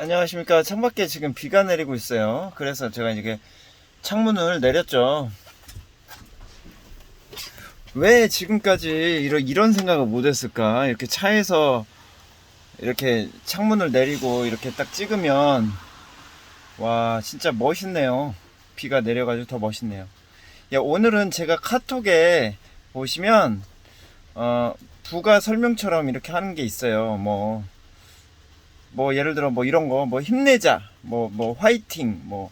안녕하십니까. 창밖에 지금 비가 내리고 있어요. 그래서 제가 이게 창문을 내렸죠. 왜 지금까지 이런, 이런 생각을 못 했을까? 이렇게 차에서 이렇게 창문을 내리고 이렇게 딱 찍으면, 와, 진짜 멋있네요. 비가 내려가지고 더 멋있네요. 야, 오늘은 제가 카톡에 보시면, 어, 부가 설명처럼 이렇게 하는 게 있어요. 뭐, 뭐 예를 들어 뭐 이런 거 뭐 힘내자 뭐뭐 화이팅 뭐,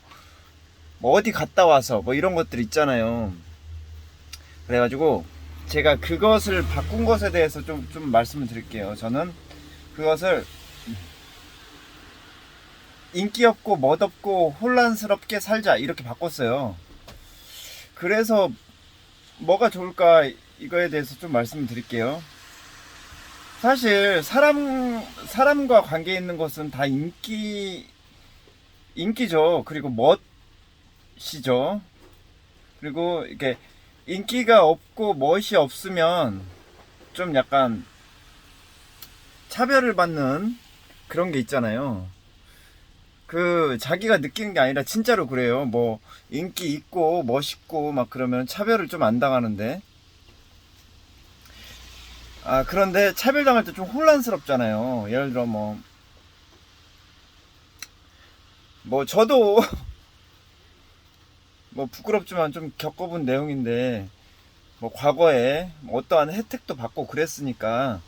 뭐 어디 갔다 와서 뭐 이런 것들 있잖아요. 그래가지고 제가 그것을 바꾼 것에 대해서 좀, 좀 말씀을 드릴게요. 저는 그것을 인기 없고 멋없고 혼란스럽게 살자 이렇게 바꿨어요. 그래서 뭐가 좋을까 이거에 대해서 좀 말씀을 드릴게요 사실 사람 사람과 관계 있는 것은 다 인기 인기죠. 그리고 멋이죠. 그리고 이렇게 인기가 없고 멋이 없으면 좀 약간 차별을 받는 그런 게 있잖아요. 그 자기가 느끼는 게 아니라 진짜로 그래요. 뭐 인기 있고 멋있고 막 그러면 차별을 좀 안 당하는데 아, 그런데 차별당할 때 좀 혼란스럽잖아요. 예를 들어, 뭐, 뭐, 저도, 뭐, 부끄럽지만 좀 겪어본 내용인데, 뭐, 과거에 뭐 어떠한 혜택도 받고 그랬으니까,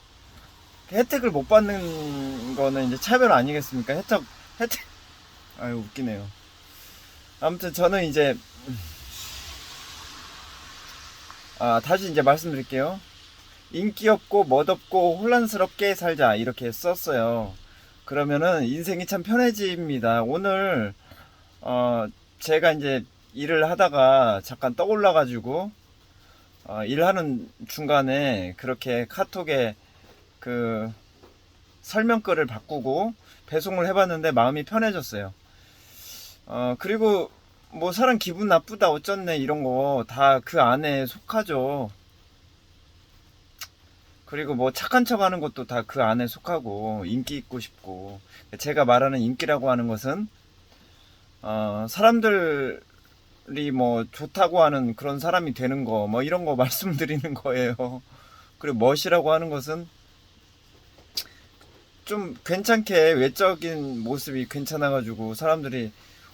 혜택을 못 받는 거는 이제 차별 아니겠습니까? 혜택, 혜택, 아유, 웃기네요. 아무튼 저는 이제, 아, 다시 이제 말씀드릴게요. 인기 없고 멋없고 혼란스럽게 살자 이렇게 썼어요. 그러면은 인생이 참 편해집니다. 오늘 어 제가 이제 일을 하다가 잠깐 떠올라 가지고 어 일하는 중간에 그렇게 카톡에 그 설명글을 바꾸고 배송을 해봤는데 마음이 편해졌어요. 어 그리고 뭐 사람 기분 나쁘다 어쩌네 이런 거 다 그 안에 속하죠. 그리고 뭐 착한 척 하는 것도 다 그 안에 속하고 인기 있고 싶고 제가 말하는 인기라고 하는 것은 어, 사람들이 뭐 좋다고 하는 그런 사람이 되는 거 뭐 이런 거 말씀드리는 거예요. 그리고 멋이라고 하는 것은 좀 괜찮게 외적인 모습이 괜찮아가지고 사람들이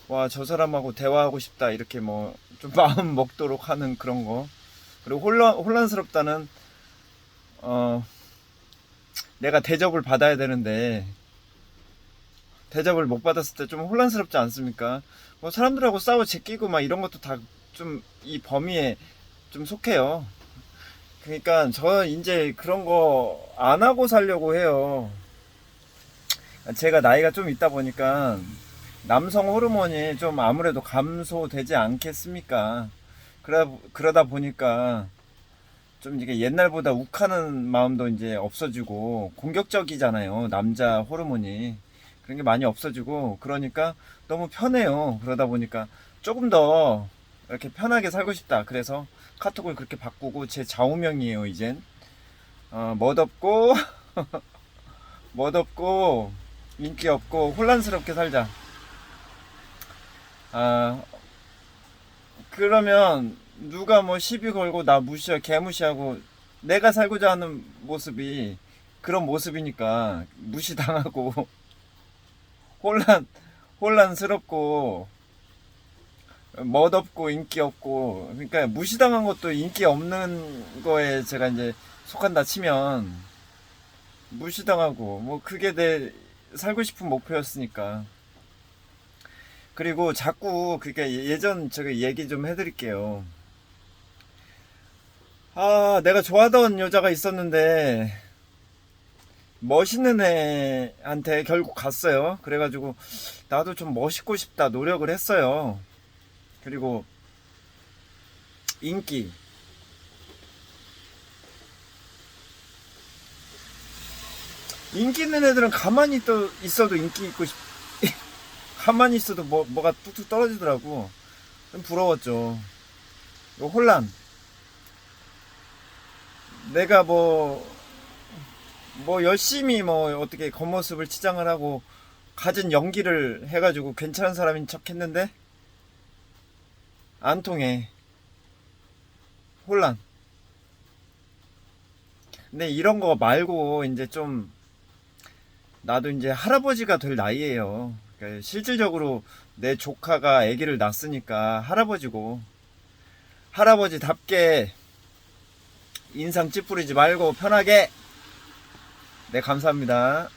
와 저 사람하고 대화하고 싶다 이렇게 뭐 좀 마음 먹도록 하는 그런 거 그리고 혼란 혼란스럽다는 어, 내가 대접을 받아야 되는데, 대접을 못 받았을 때 좀 혼란스럽지 않습니까? 뭐 사람들하고 싸워 제끼고 막 이런 것도 다 좀 이 범위에 좀 속해요. 그러니까 저 이제 그런 거 안 하고 살려고 해요. 제가 나이가 좀 있다 보니까 남성 호르몬이 좀 아무래도 감소되지 않겠습니까? 그러, 그러다 보니까 좀 이게 옛날보다 욱하는 마음도 이제 없어지고 공격적이잖아요. 남자 호르몬이. 그런 게 많이 없어지고 그러니까 너무 편해요. 그러다 보니까 조금 더 이렇게 편하게 살고 싶다. 그래서 카톡을 그렇게 바꾸고 제 좌우명이에요, 이젠. 어, 멋없고 멋없고 인기 없고 혼란스럽게 살자. 아, 그러면 누가 뭐 시비 걸고 나 무시하 개무시하고 내가 살고자 하는 모습이 그런 모습이니까 무시당하고 혼란 혼란스럽고 멋없고 인기 없고 그러니까 무시당한 것도 인기 없는 거에 제가 이제 속한다 치면 무시당하고 뭐 그게 내 살고 싶은 목표였으니까 그리고 자꾸 그게 예전 제가 얘기 좀 해드릴게요. 아, 내가 좋아하던 여자가 있었는데, 멋있는 애한테 결국 갔어요. 그래가지고, 나도 좀 멋있고 싶다 노력을 했어요. 그리고, 인기. 인기 있는 애들은 가만히 또 있어도 인기 있고 싶, 가만히 있어도 뭐, 뭐가 뚝뚝 떨어지더라고. 좀 부러웠죠. 혼란. 내가 뭐, 뭐 열심히 뭐 어떻게 겉모습을 치장을 하고 가진 연기를 해가지고 괜찮은 사람인 척 했는데 안 통해. 혼란. 근데 이런 거 말고 이제 좀 나도 이제 할아버지가 될 나이에요. 그러니까 실질적으로 내 조카가 아기를 낳았으니까 할아버지고 할아버지답게 인상 찌푸리지 말고 편하게. 네 감사합니다